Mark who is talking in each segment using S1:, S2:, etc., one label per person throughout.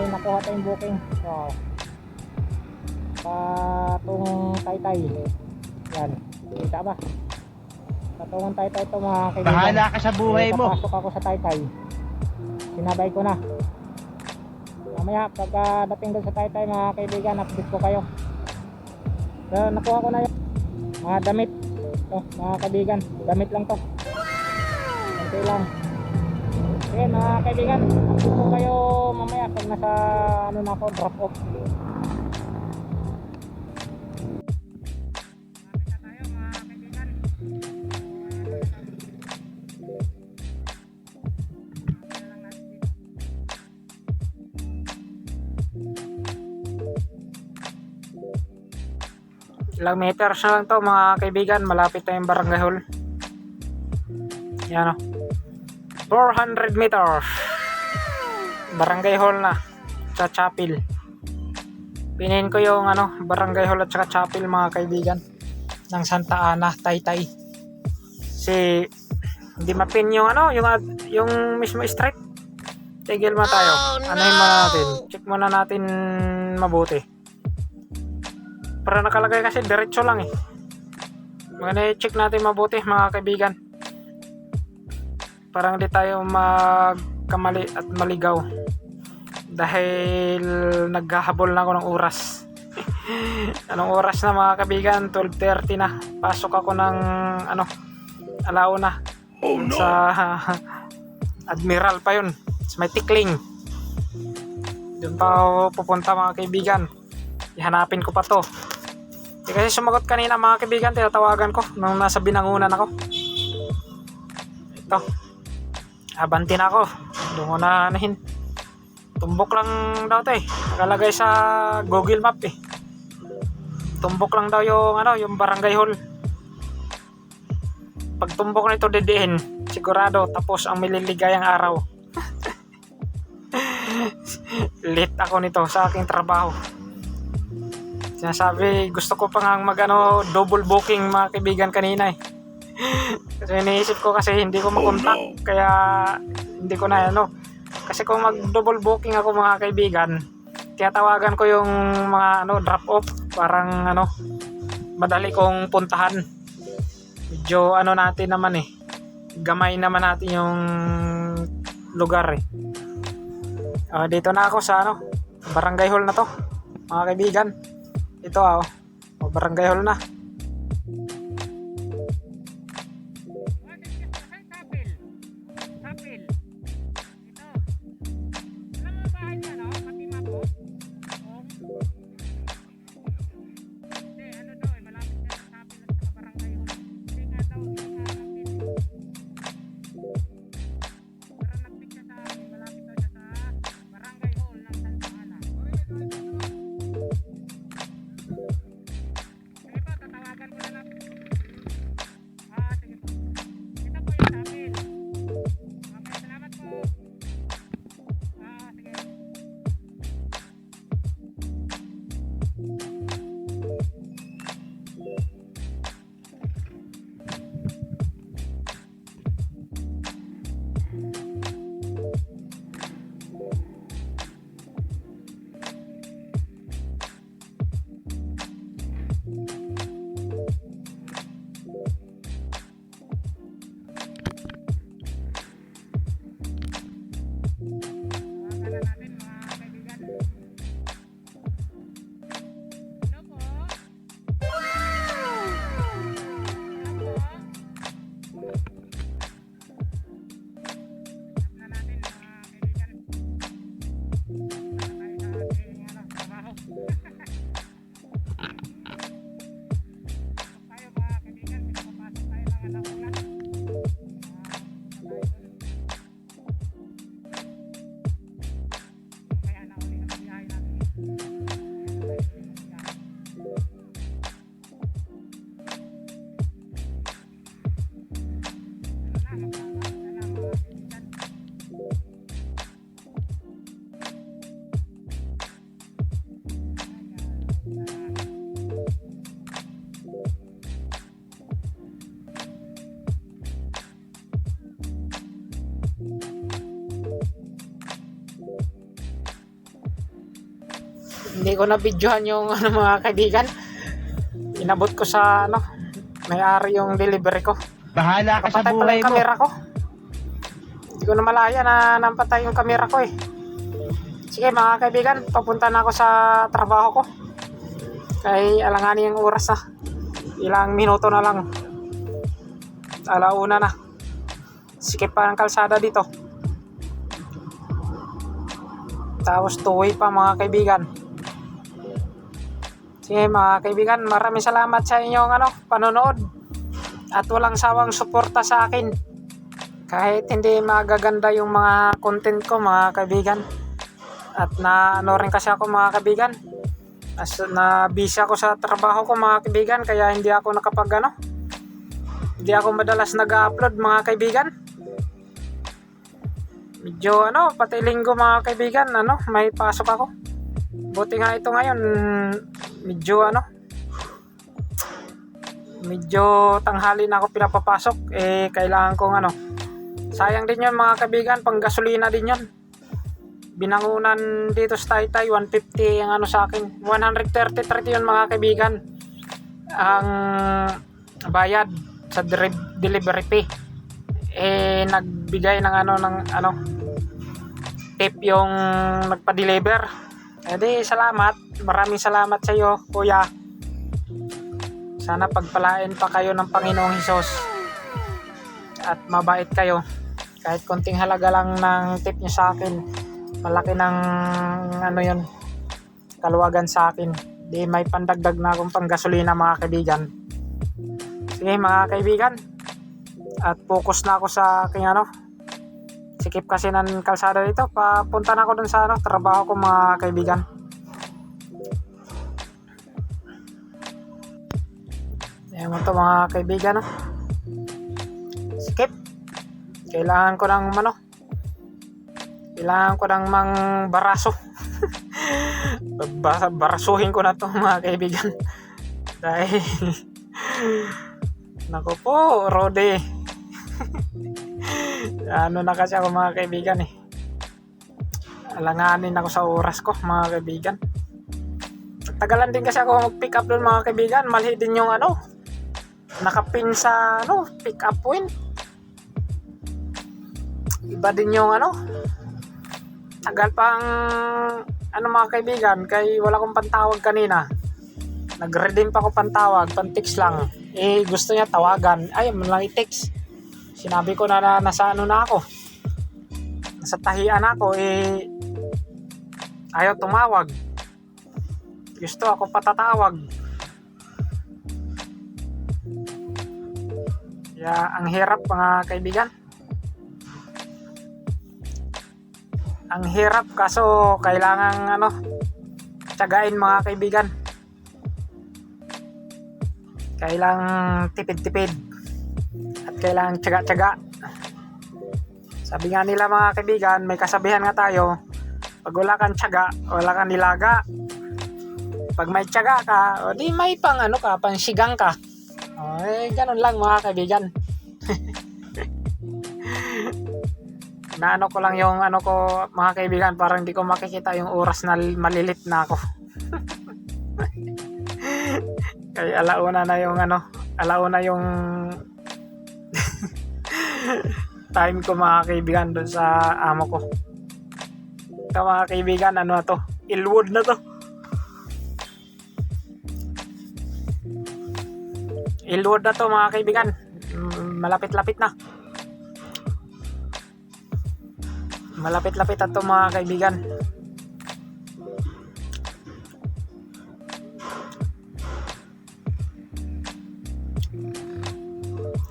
S1: may nakuha tayong booking. So, patungong taytay. Yan, kita ba? Patungong taytay ito mga kaibigan.
S2: Bahala ka sa buhay mo.
S1: Papasok ako sa taytay. Sinabay ko na. Mamaya, pagka dating doon sa taytay mga kaibigan, update ko kayo. So, nakuha ko na yung mga damit. Ito, mga kaibigan, damit lang to. Kunti lang. Okay mga kaibigan, update kayo mamaya pag nasa ano na ako, drop off.
S3: Ilang meters na lang to mga kaibigan. Malapit na yung barangay hall. Yan o. 400 meters. Barangay hall na. Sa chapel. Pinin ko yung ano, barangay hall at saka chapel mga kaibigan. Ng Santa Ana, Taytay. Si hindi mapin yung ano, yung yung mismo street. Tigil mo tayo. Anahin muna natin. Check muna natin mabuti. Para nakalagay kasi diretso lang eh. Maganda check natin mabuti mga kaibigan. Parang di tayo magkamali at maligaw. Dahil naghahabol na ako ng oras. Anong oras na mga kaibigan? 12.30 na. Pasok ako ng ano, alauna. Sa Admiral pa yun. Sa may tikling. Doon pa ako pupunta mga kaibigan. Ihanapin ko pa to. Di kasi sumagot kanina mga kaibigan, tinatawagan ko nung nasa binangunan ako. Ito. Abanti na ako. Doon ko na anahin. Tumbok lang daw to eh. Nakalagay sa Google Map eh. Tumbok lang daw yung ano, yung barangay hall. Pag tumbok na ito didiin, sigurado tapos ang mililigayang araw. Late ako nito sa aking trabaho. Sinasabi, gusto ko pa nga mag ano, double booking mga kaibigan kanina eh. Kasi iniisip ko kasi hindi ko makontak kaya hindi ko na ano. Kasi kung mag double booking ako mga kaibigan, kaya tawagan ko yung mga ano drop off parang ano madali kong puntahan. Medyo ano natin naman eh. Gamay naman natin yung lugar eh. Ah, dito na ako sa ano, barangay hall na to. Mga kaibigan. Ito ah, oh. barangay hall na. นะคะ hindi ko na videohan yung ano, mga kaibigan. Inabot ko sa ano, may-ari yung delivery ko.
S2: Bahala ka sa
S3: Kapatay pala
S2: buhay
S3: yung
S2: mo.
S3: kamera ko. Hindi ko na malaya na nampatay yung kamera ko eh. Sige mga kaibigan, papunta na ako sa trabaho ko. Kay alanganin yung oras na. Ilang minuto na lang. Alauna na. Sikip pa ng kalsada dito. Tapos tuwi pa mga kaibigan. Sige mga kaibigan, maraming salamat sa inyong ano, panonood at walang sawang suporta sa akin. Kahit hindi magaganda yung mga content ko mga kaibigan. At na ano rin kasi ako mga kaibigan. As na busy ako sa trabaho ko mga kaibigan kaya hindi ako nakapag ano. Hindi ako madalas nag-upload mga kaibigan. Medyo ano, pati linggo mga kaibigan, ano, may pasok ako. Buti nga ito ngayon, medyo ano, medyo tanghali na ako pinapapasok. Eh kailangan kong ano sayang din yun mga kaibigan pang gasolina din yun. Binangunan dito sa Taytay 150 ang ano sa akin. 133 yun mga kaibigan ang bayad sa delivery fee. Eh nagbigay ng ano ng ano tip yung nagpa-deliver eh di salamat maraming salamat sa iyo kuya sana pagpalain pa kayo ng Panginoong Hesus at mabait kayo. Kahit konting halaga lang ng tip niyo sa akin, malaki ng ano yun, kaluwagan sa akin. Di may pandagdag na akong panggasolina mga kaibigan. Sige mga kaibigan, at focus na ako sa aking ano, sikip kasi ng kalsada dito. Papunta na ako dun sa ano, trabaho ko mga kaibigan. Ayan mo to mga kaibigan no? Skip Kailangan ko ng ano Kailangan ko ng mang baraso Ba- Barasuhin ko na to mga kaibigan Dahil Nako po Rode Ano na kasi ako mga kaibigan eh Alanganin ako sa oras ko mga kaibigan Tagalan din kasi ako mag-pick up doon mga kaibigan Malhi din yung ano nakapin sa ano, pick up point. Iba din yung ano. Tagal pang ano mga kaibigan, kay wala akong pantawag kanina. Nag-redeem pa ako pantawag, pantix lang. Eh gusto niya tawagan. Ay, man lang i-text. Sinabi ko na, na nasa ano na ako. Nasa tahian ako eh ayaw tumawag. Gusto ako patatawag. Kaya ang hirap mga kaibigan. Ang hirap kaso kailangan ano tiyagain mga kaibigan. Kailangan tipid-tipid kailangan tiyaga-tiyaga. Sabi nga nila mga kaibigan, may kasabihan nga tayo, pag wala kang tiyaga, wala kang nilaga. Pag may tiyaga ka, o di may pang ano ka, pang sigang ka. Oh, eh, ganun lang mga kaibigan. Naano ko lang yung ano ko mga kaibigan para hindi ko makikita yung oras na malilit na ako. Kaya alauna na yung ano, alauna yung time ko mga kaibigan doon sa amo ko. Ito mga kaibigan, ano na to? Ilwood na to. Ilwood na to mga kaibigan. Mm, Malapit-lapit na. Malapit-lapit na to mga kaibigan.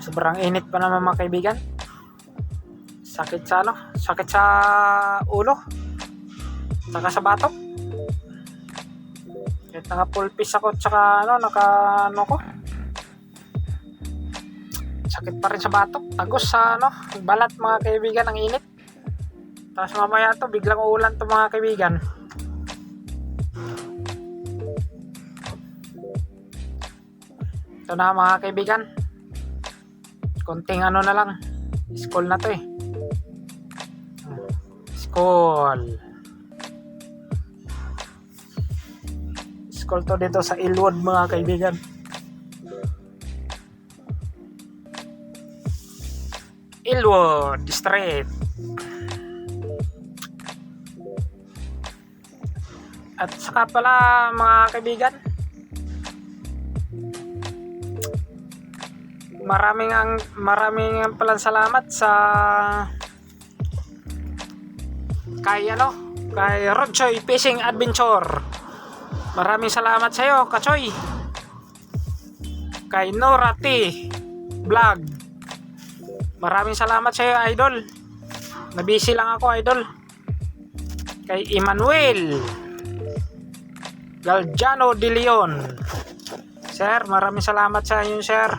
S3: Sobrang init pa naman mga kaibigan. Sakit sa ano? Sakit sa ulo. Saka sa batok. Kahit naka full piece ako tsaka ano, naka ano ko. Sakit pa rin sa batok. Tagos sa ano, balat mga kaibigan ang init. Tapos mamaya to, biglang uulan to mga kaibigan. Ito na mga kaibigan. Konting ano na lang. School na to eh. School. school to dito sa Ilwood mga kaibigan. Ilwood Street. At saka pala mga kaibigan, maraming ang maraming ang palang salamat sa kay ano? Kay Rodchoy Fishing Adventure. Maraming salamat sa iyo Kachoy. Kay Nora T. Vlog. Maraming salamat sa iyo idol. Nabisi lang ako idol. Kay Emmanuel. Galgiano De Leon. Sir maraming salamat sa inyo sir.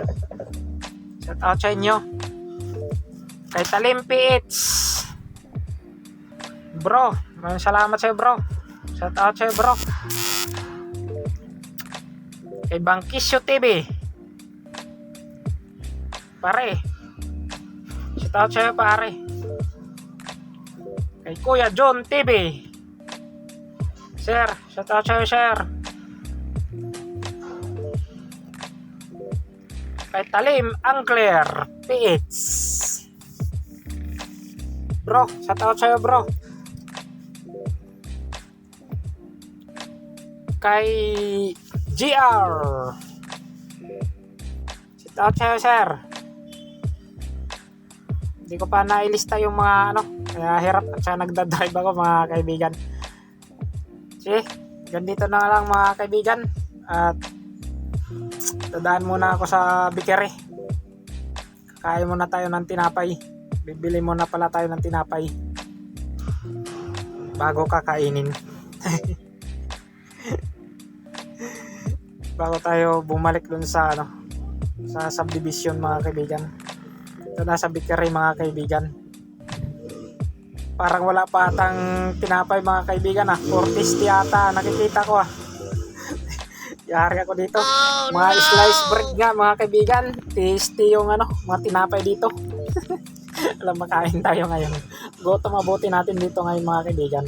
S3: Shout out sa inyo. Kay Talim PH bro. Maraming salamat sa iyo bro. Shout out sa iyo bro. Kay Bangkisyo TV pare. Shout out sa iyo pare. Kay Kuya John TV sir shout out sa iyo sir. Kay Talim Angler PH bro shout out sa iyo bro kay GR shout out sa iyo sir. Hindi ko pa nailista yung mga ano kaya hirap at siya nagdadrive ako mga kaibigan. Sige ganito na lang mga kaibigan. At dadaan muna ako sa bikere kakain muna tayo ng tinapay. Bibili muna pala tayo ng tinapay. Bago kakainin bago tayo bumalik dun sa ano sa subdivision mga kaibigan ito na sa bikere mga kaibigan parang wala pa atang tinapay mga kaibigan ah 40 yata nakikita ko ah Yari ako dito. mga slice bread nga mga kaibigan. Tasty yung ano, mga tinapay dito. Alam makain tayo ngayon. Goto mabuti natin dito ngayon mga kaibigan.